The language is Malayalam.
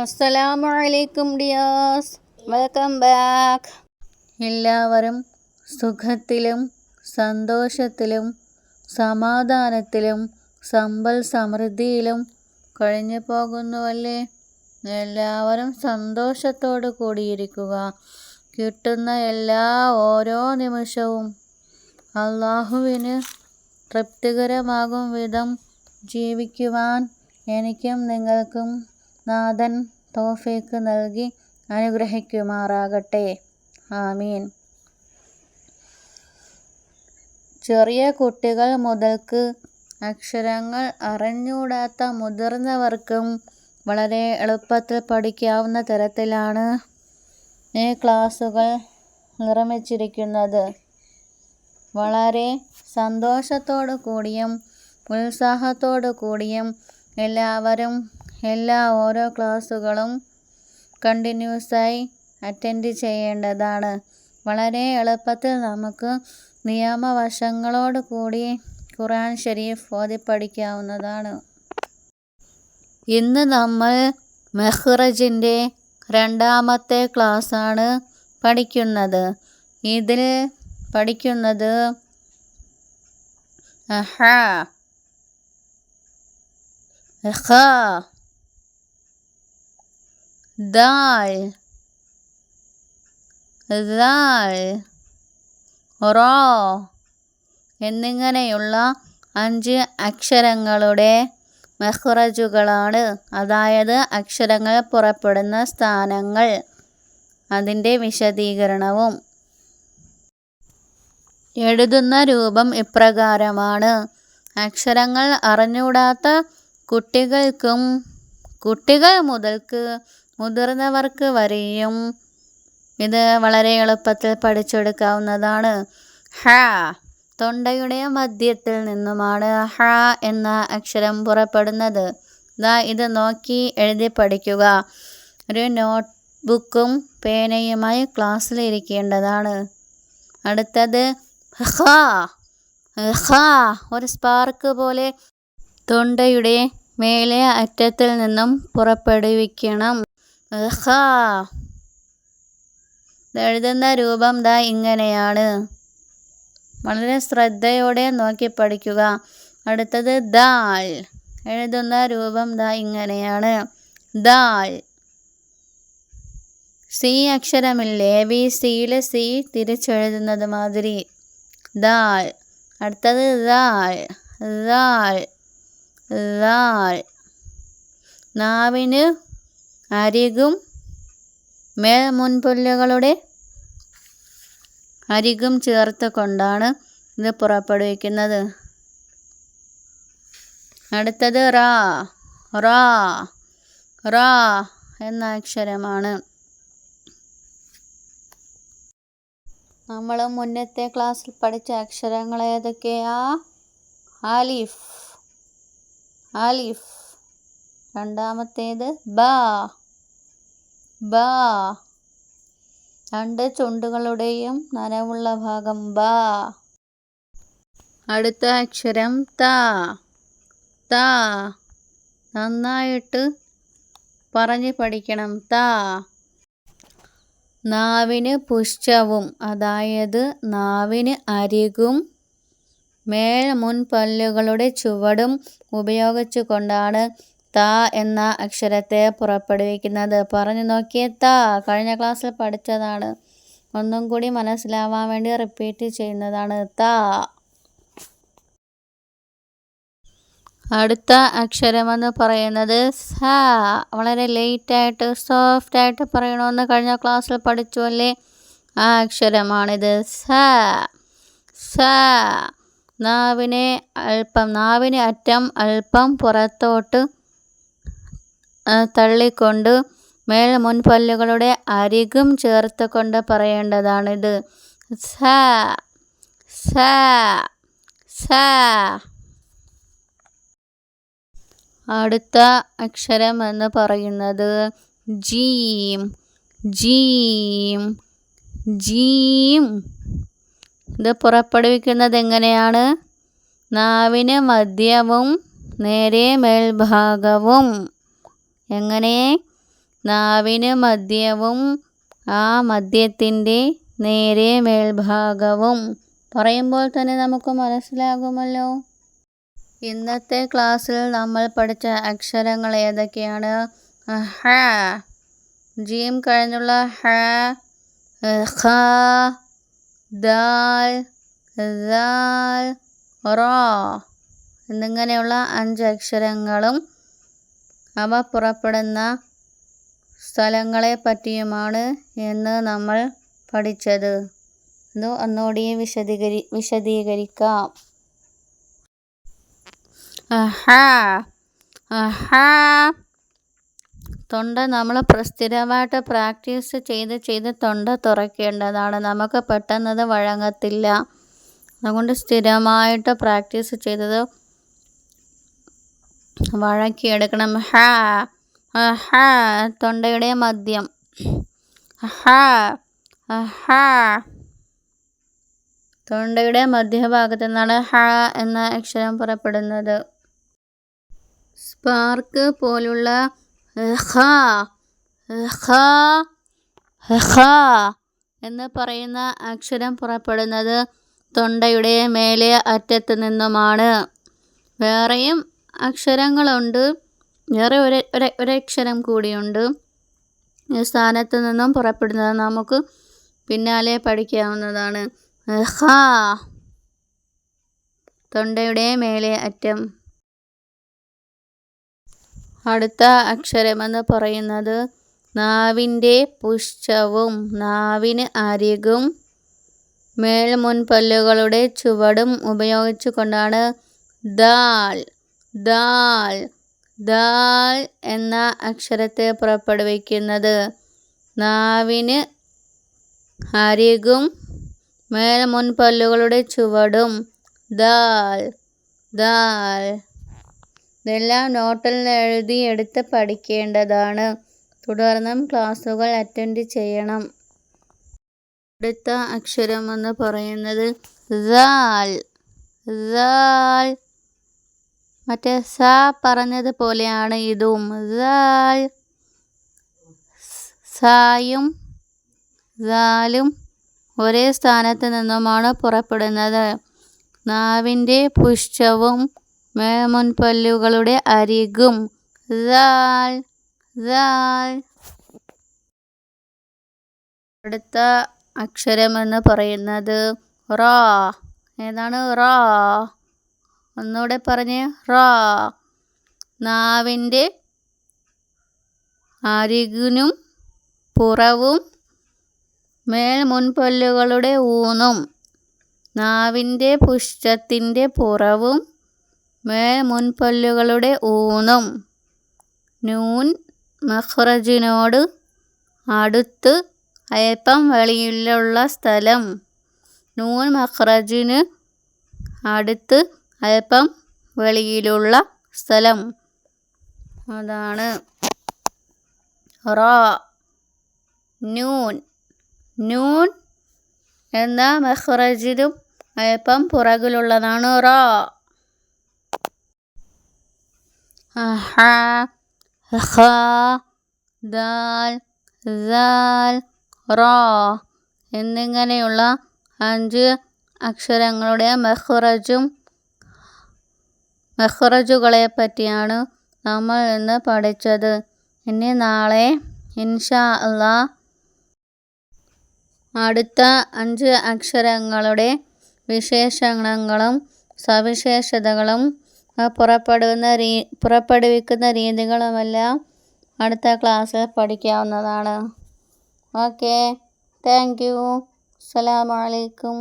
അസ്സലാമു അലൈക്കും ഡിയാസ് വെൽക്കം ബാക്ക്. എല്ലാവരും സുഖത്തിലും സന്തോഷത്തിലും സമാധാനത്തിലും സമ്പൽ സമൃദ്ധിയിലും കഴിഞ്ഞു പോകുന്നുവല്ലേ? എല്ലാവരും സന്തോഷത്തോടു കൂടിയിരിക്കുക. കിട്ടുന്ന എല്ലാ ഓരോ നിമിഷവും അള്ളാഹുവിന് തൃപ്തികരമാകും വിധം ജീവിക്കുവാൻ എനിക്കും നിങ്ങൾക്കും നാഥൻ തോഫീക്ക് നൽകി അനുഗ്രഹിക്കുമാറാകട്ടെ. ആമീൻ. ചെറിയ കുട്ടികൾ മുതൽക്ക് അക്ഷരങ്ങൾ അറിഞ്ഞൂടാത്ത മുതിർന്നവർക്കും വളരെ എളുപ്പത്തിൽ പഠിക്കാവുന്ന തരത്തിലാണ് ഈ ക്ലാസ്സുകൾ നിർമ്മിച്ചിരിക്കുന്നത്. വളരെ സന്തോഷത്തോടു കൂടിയും ഉത്സാഹത്തോടു കൂടിയും എല്ലാവരും എല്ലാ ഓരോ ക്ലാസ്സുകളും കണ്ടിന്യൂസായി അറ്റൻഡ് ചെയ്യേണ്ടതാണ്. വളരെ എളുപ്പത്തിൽ നമുക്ക് നിയമവശങ്ങളോട് കൂടി ഖുറാൻ ഷരീഫ് ഓതി പഠിക്കാവുന്നതാണ് ഇന്ന് നമ്മൾ മെഹ്റജിന്റെ രണ്ടാമത്തെ ക്ലാസ്സാണ് പഠിക്കുന്നത്. ഇതിൽ പഠിക്കുന്നത് അഹ ഇഖ ദാൽ ദാൽ റോ എന്നിങ്ങനെയുള്ള അഞ്ച് അക്ഷരങ്ങളുടെ മെഹ്റജുകളാണ്. അതായത് അക്ഷരങ്ങൾ പുറപ്പെടുന്ന സ്ഥാനങ്ങൾ അതിന്റെ വിശദീകരണവും. എഴുതുന്ന രൂപം ഇപ്രകാരമാണ്. അക്ഷരങ്ങൾ അറിഞ്ഞൂടാത്ത കുട്ടികൾക്കും കുട്ടികൾ മുതൽക്ക് മുതിർന്നവർക്ക് വരെയും ഇത് വളരെ എളുപ്പത്തിൽ പഠിച്ചെടുക്കാവുന്നതാണ്. ഹ തൊണ്ടയുടെ മധ്യത്തിൽ നിന്നുമാണ് ഹ എന്ന അക്ഷരം പുറപ്പെടുന്നത്. ദാ ഇത് നോക്കി എഴുതി പഠിക്കുക. ഒരു നോട്ട് ബുക്കും പേനയുമായി ക്ലാസ്സിൽ ഇരിക്കേണ്ടതാണ് അടുത്തത് ഹ ഹ ഒരു സ്പാർക്ക് പോലെ തൊണ്ടയുടെ മേലെ അറ്റത്തിൽ നിന്നും പുറപ്പെടുവിക്കണം. എഴുതുന്ന രൂപം ദാ ഇങ്ങനെയാണ്. വളരെ ശ്രദ്ധയോടെ നോക്കി പഠിക്കുക. അടുത്തത് ദാൽ. എഴുതുന്ന രൂപം ദാ ഇങ്ങനെയാണ്. ദാൽ. സി അക്ഷരമില്ലേ? ബി സിയിൽ സി തിരിച്ചെഴുതുന്നത് മാതിരി. ദാൽ. അടുത്തത് ദാൽ. ദാൽ. ദാൽ. നാവിന് അരികും മേൽ മുൻപുല്ലുകളുടെ അരികും ചേർത്ത് കൊണ്ടാണ് ഇത് പുറപ്പെടുവിക്കുന്നത്. അടുത്തത് റാ. റാ. റാ എന്ന അക്ഷരമാണ്. നമ്മൾ മുന്നത്തെ ക്ലാസ്സിൽ പഠിച്ച അക്ഷരങ്ങൾ ഏതൊക്കെയാ? ആലിഫ് ആലിഫ് രണ്ടാമത്തേത് ബ. ബ. രണ്ട് ചുണ്ടുകളുടെയും നനവുള്ള ഭാഗം ബ. അടുത്ത അക്ഷരം ത. ത. നന്നായിട്ട് പറഞ്ഞ് പഠിക്കണം. ത. നാവിന് പുഷ്ടവും അതായത് നാവിന് അരികും മേൽ മുൻപല്ലുകളുടെ ചുവടും ഉപയോഗിച്ചു കൊണ്ടാണ് ത എന്ന അക്ഷരത്തെ പുറപ്പെടുവിക്കുന്നത്. പറഞ്ഞു നോക്കിയേ ത കഴിഞ്ഞ ക്ലാസ്സിൽ പഠിച്ചതാണ്. ഒന്നും കൂടി മനസ്സിലാവാൻ വേണ്ടി റിപ്പീറ്റ് ചെയ്യുന്നതാണ് ത. അടുത്ത അക്ഷരമെന്ന് പറയുന്നത് സ. വളരെ ലേറ്റായിട്ട് സോഫ്റ്റായിട്ട് പറയണമെന്ന് കഴിഞ്ഞ ക്ലാസ്സിൽ പഠിച്ചു അല്ലേ? ആ അക്ഷരമാണിത്. സ. സ. നാവിനെ അല്പം നാവിന് അറ്റം അല്പം പുറത്തോട്ട് തള്ളിക്കൊണ്ട് മേൽ മുൻപല്ലുകളുടെ അരികും ചേർത്ത് കൊണ്ട് പറയേണ്ടതാണിത്. സ സ സ. അടുത്ത അക്ഷരം എന്ന് പറയുന്നത് ജീം ജീം ജീം. ഇത് പുറപ്പെടുവിക്കുന്നത് എങ്ങനെയാണ്? നാവിന് മധ്യവും നേരെ മേൽഭാഗവും. എങ്ങനെ? നാവിന് മദ്യവും ആ മദ്യത്തിന്റെ നേരെ മേൽഭാഗവും. പറയുമ്പോൾ തന്നെ നമുക്ക് മനസ്സിലാകുമല്ലോ. ഇന്നത്തെ ക്ലാസ്സിൽ നമ്മൾ പഠിച്ച അക്ഷരങ്ങൾ ഏതൊക്കെയാണ്? ഹ ജീം കഴിഞ്ഞുള്ള ഹ ഖ ദാൽ ദാൽ റോ എന്നിങ്ങനെയുള്ള അഞ്ച് അക്ഷരങ്ങളും അവ പുറപ്പെടുന്ന സ്ഥലങ്ങളെപ്പറ്റിയുമാണ് എന്ന് നമ്മൾ പഠിച്ചത്. അത് ഒന്നുകൂടി വിശദീകരി വിശദീകരിക്കാം. തൊണ്ട നമ്മൾ സ്ഥിരമായിട്ട് പ്രാക്ടീസ് ചെയ്ത് ചെയ്ത് തൊണ്ട തുറക്കേണ്ടതാണ്. നമുക്ക് പെട്ടെന്നത് വഴങ്ങത്തില്ല. അതുകൊണ്ട് സ്ഥിരമായിട്ട് പ്രാക്ടീസ് ചെയ്തത് വഴക്കിയെടുക്കണം ഹ ഹ തൊണ്ടയുടെ മദ്യം. ഹ ഹ. തൊണ്ടയുടെ മധ്യഭാഗത്തു നിന്നാണ് ഹ എന്ന അക്ഷരം പുറപ്പെടുന്നത്. സ്പാർക്ക് പോലുള്ള എന്ന് പറയുന്ന അക്ഷരം പുറപ്പെടുന്നത് തൊണ്ടയുടെ മേലെ അറ്റത്ത് നിന്നുമാണ്. വേറെയും അക്ഷരങ്ങളുണ്ട്. വേറെ ഒരു ഒരക്ഷരം കൂടിയുണ്ട്. സ്ഥാനത്ത് നിന്നും പുറപ്പെടുന്നത് നമുക്ക് പിന്നാലെ പഠിക്കാവുന്നതാണ്. ഹാ തൊണ്ടയുടെ മേലെ അറ്റം. അടുത്ത അക്ഷരമെന്ന് പറയുന്നത് നാവിന്റെ പുഷ്ടവും നാവിന് അരികും മേൽമുൻപല്ലുകളുടെ ചുവടും ഉപയോഗിച്ചുകൊണ്ടാണ് ദാൽ. ദാൽ. ദാൽ എന്ന അക്ഷരത്തെ പുറപ്പെടുവിക്കുന്നത് നാവിന് അരികും മേൽ മുൻപല്ലുകളുടെ ചുവടും. ദാൽ. ദാൽ. ഇതെല്ലാം നോട്ടിൽ എഴുതി എടുത്ത് പഠിക്കേണ്ടതാണ്. തുടർന്നും ക്ലാസ്സുകൾ അറ്റൻഡ് ചെയ്യണം. അടുത്ത അക്ഷരം എന്ന് പറയുന്നത് ദാൽ. ദാൽ മറ്റേ സ പറഞ്ഞതുപോലെയാണ് ഇതും. സായും ദാലും ഒരേ സ്ഥാനത്ത് നിന്നുമാണ് പുറപ്പെടുന്നത്. നാവിന്റെ പുഷ്ടവും മേമുൻപല്ലുകളുടെ അരികും. അടുത്ത അക്ഷരമെന്ന് പറയുന്നത് റ. ഏതാണ്? റ. ഒന്നുകൂടെ പറഞ്ഞ്. റ. നാവിന്റെ അരികിനും പുറവും മേൽ മുൻപല്ലുകളുടെ ഊന്നും നാവിന്റെ പുഷ്ടത്തിന്റെ പുറവും മേൽ മുൻപല്ലുകളുടെ ഊന്നും നൂൻ മഹ്റജിനോട് അടുത്ത് അയപ്പം വെളിയിലുള്ള സ്ഥലം. നൂൻ മഹ്റജിന് അടുത്ത് അല്പം വെളിയിലുള്ള സ്ഥലം. അതാണ് റ. നൂൻ. നൂൻ എന്ന മെഹ്റജിലും അല്പം പുറകിലുള്ളതാണ് റ. ദാൽ. റ. എന്നിങ്ങനെയുള്ള അഞ്ച് അക്ഷരങ്ങളുടെ മെഹ്റജും മെഹ്റജുകളെ പറ്റിയാണ് നമ്മൾ ഇന്ന് പഠിച്ചത്. ഇനി നാളെ ഇൻഷാ അള്ളാ അടുത്ത അഞ്ച് അക്ഷരങ്ങളുടെ വിശേഷണങ്ങളും സവിശേഷതകളും പുറപ്പെടുന്ന രീ പുറപ്പെടുവിക്കുന്ന രീതികളുമെല്ലാം അടുത്ത ക്ലാസ്സിൽ പഠിക്കാവുന്നതാണ്. ഓക്കെ. Thank you. അസ്സലാമു അലൈക്കും.